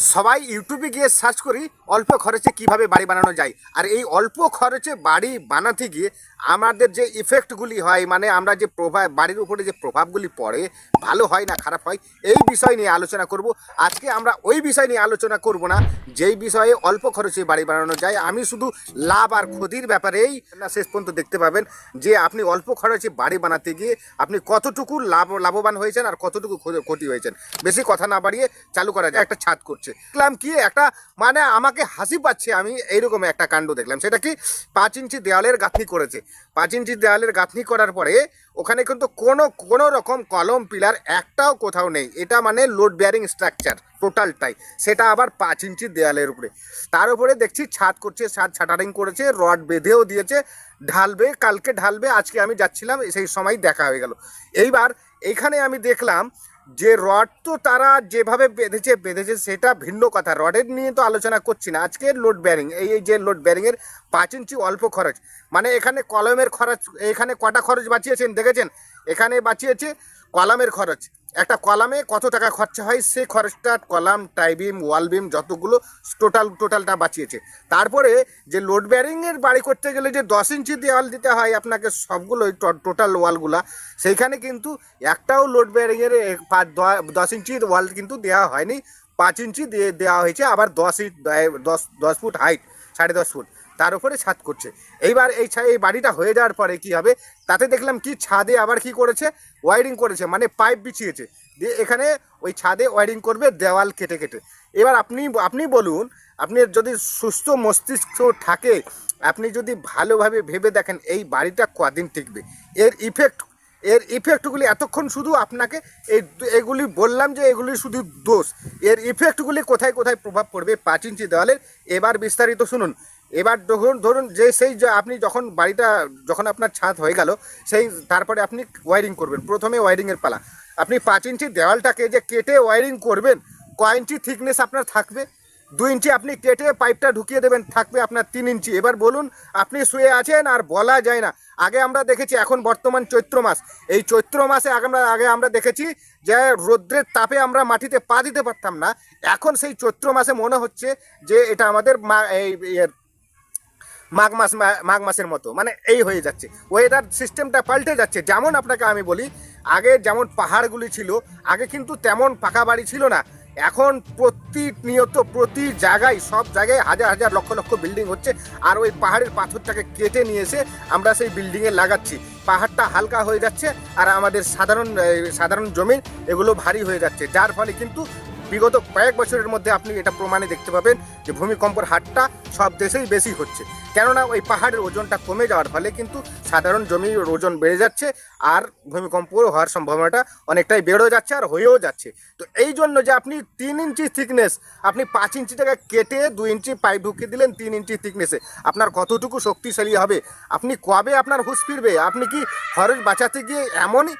সবাই ইউটিউবে গিয়ে সার্চ করি, অল্প খরচে কীভাবে বাড়ি বানানো যায়। আর এই অল্প খরচে বাড়ি বানাতে গিয়ে আমাদের যে ইফেক্টগুলি হয় মানে আমরা যে প্রভাব, বাড়ির উপরে যে প্রভাবগুলি পড়ে, ভালো হয় না খারাপ হয়, এই বিষয় নিয়ে আলোচনা করব। আজকে আমরা ওই বিষয় নিয়ে আলোচনা করব না, যেই বিষয়ে অল্প খরচে বাড়ি বানানো যায়। আমি শুধু লাভ আর ক্ষতির ব্যাপারেই না শেষ পর্যন্ত দেখতে পাবেন যে আপনি অল্প খরচে বাড়ি বানাতে গিয়ে আপনি কতটুকু লাভ, লাভবান হয়েছেন আর কতটুকু ক্ষতি- হয়েছেন। বেশি কথা না বাড়িয়ে চালু করা যায় একটা ছাদ করছে। দেখলাম কি, একটা মানে আমাকে হাসি পাচ্ছে। আমি এইরকম একটা কাণ্ড দেখলাম। সেটা কি? পাঁচ ইঞ্চি দেওয়ালের গাঁথনি করেছে। পাঁচ ইঞ্চি দেওয়ালের গাঁথনি করার পরে ওখানে কিন্তু কোনো কোনো রকম কলম, পিলার একটাও কোথাও নেই। এটা মানে লোড বেয়ারিং স্ট্রাকচার টোটালটাই সেটা আবার পাঁচ ইঞ্চি দেওয়ালের উপরে। তার উপরে দেখছি ছাদ করছে, ছাদ ছাটারিং করেছে, রড বেঁধেও দিয়েছে, ঢালবে, কালকে ঢালবে, আজকে আমি যাচ্ছিলাম, সেই সময় দেখা হয়ে গেল। এইবার এইখানে আমি দেখলাম যে রড তো তারা যেভাবে বেঁধেছে বেঁধেছে সেটা ভিন্ন কথা। রডের নিয়ে তো আলোচনা করছি না। আজকের লোড ব্যারিং এই এই যে লোড ব্যারিংয়ের পাঁচ ইঞ্চি অল্প খরচ। মানে এখানে কলমের খরচ, এখানে কটা খরচ বাঁচিয়েছেন, দেখেছেন? এখানে বাঁচিয়েছে কলমের খরচ। একটা কলামে কত টাকা খরচা হয়? সেই খরচটা কলাম টাইবিম ওয়ালবিম যতগুলো টোটাল, টোটালটা বাঁচিয়েছে। তারপরে যে লোড ব্যারিংয়ের বাড়ি করতে গেলে যে দশ ইঞ্চি দেওয়াল দিতে হয় আপনাকে সবগুলোই টোটাল ওয়ালগুলা, সেইখানে কিন্তু একটাও লোড ব্যারিংয়ের দশ ইঞ্চির ওয়াল কিন্তু দেওয়া হয়নি। পাঁচ ইঞ্চি দিয়ে দেওয়া হয়েছে, আবার দশ ইঞ্চ দশ দশ ফুট হাইট সাড়ে দশ ফুট। তার উপরে ছাদ করছে। এইবার এই এই বাড়িটা হয়ে যাওয়ার পরে কি হবে? তাতে দেখলাম কি ছাদে আবার কি করেছে? ওয়ারিং করেছে মানে পাইপ বিছিয়েছে। দিয়ে এখানে ওই ছাদে ওয়ারিং করবে, দেওয়াল কেটে কেটে। এবার আপনি আপনি বলুন, আপনি যদি সুস্থ মস্তিষ্ক থাকে, আপনি যদি ভালোভাবে ভেবে দেখেন এই বাড়িটা কদিন টিকবে। এর ইফেক্ট এর ইফেক্টগুলি এতক্ষণ শুধু আপনাকে এই এগুলি বললাম যে এগুলি শুধু দোষ। এর ইফেক্টগুলি কোথায় কোথায় প্রভাব পড়বে? পাঁচ ইঞ্চি দেওয়ালের। এবার বিস্তারিত শুনুন। এবার ধরুন ধরুন যে সেই আপনি যখন বাড়িটা, যখন আপনার ছাদ হয়ে গেল, সেই তারপরে আপনি ওয়ারিং করবেন। প্রথমে ওয়ারিংয়ের পালা। আপনি পাঁচ ইঞ্চি দেওয়ালটাকে যে কেটে ওয়ারিং করবেন, ক ইঞ্চি থিকনেস আপনার থাকবে। দু ইঞ্চি আপনি কেটে পাইপটা ঢুকিয়ে দেবেন, থাকবে আপনার তিন ইঞ্চি। এবার বলুন, আপনি শুয়ে আছেন আর বলা যায় না। আগে আমরা দেখেছি, এখন বর্তমান চৈত্র মাস। এই চৈত্র মাসে আমরা, আগে আমরা দেখেছি যে রৌদ্রের তাপে আমরা মাটিতে পা দিতে পারতাম না। এখন সেই চৈত্র মাসে মনে হচ্ছে যে এটা আমাদের মা, এই মাঘ মাস মাঘ মাসের মতো। মানে এই হয়ে যাচ্ছে। ওয়েদার সিস্টেমটা পাল্টে যাচ্ছে। যেমন আপনাকে আমি বলি, আগে যেমন পাহাড়গুলি ছিল, আগে কিন্তু তেমন পাকা বাড়ি ছিল না। এখন প্রতিনিয়ত প্রতি জায়গায়, সব জায়গায় হাজার হাজার লক্ষ লক্ষ বিল্ডিং হচ্ছে। আর ওই পাহাড়ের পাথরটাকে কেটে নিয়ে এসে আমরা সেই বিল্ডিংয়ে লাগাচ্ছি। পাহাড়টা হালকা হয়ে যাচ্ছে আর আমাদের সাধারণ সাধারণ জমিন এগুলো ভারী হয়ে যাচ্ছে। যার ফলে কিন্তু বিগত কয়েক বছরের মধ্যে আপনি এটা প্রমাণে দেখতে পাবেন যে ভূমিকম্পর হারটা সব দেশেই বেশি হচ্ছে। কেননা ওই পাহাড়ের ওজনটা কমে যাওয়ার ফলে কিন্তু সাধারণ জমির ওজন বেড়ে যাচ্ছে আর ভূমিকম্প হওয়ার সম্ভাবনাটা অনেকটাই বেড়েও যাচ্ছে আর হয়েও যাচ্ছে। তো এই জন্য যে আপনি তিন ইঞ্চি থিকনেস আপনি পাঁচ ইঞ্চি টাকা কেটে দু ইঞ্চি পাইপ ঢুকিয়ে দিলেন তিন ইঞ্চি থিকনেসে আপনার কতটুকু শক্তিশালী হবে? আপনি কবে আপনার হুঁশ ফিরবে? আপনি কি খরচ বাঁচাতে গিয়ে এমনই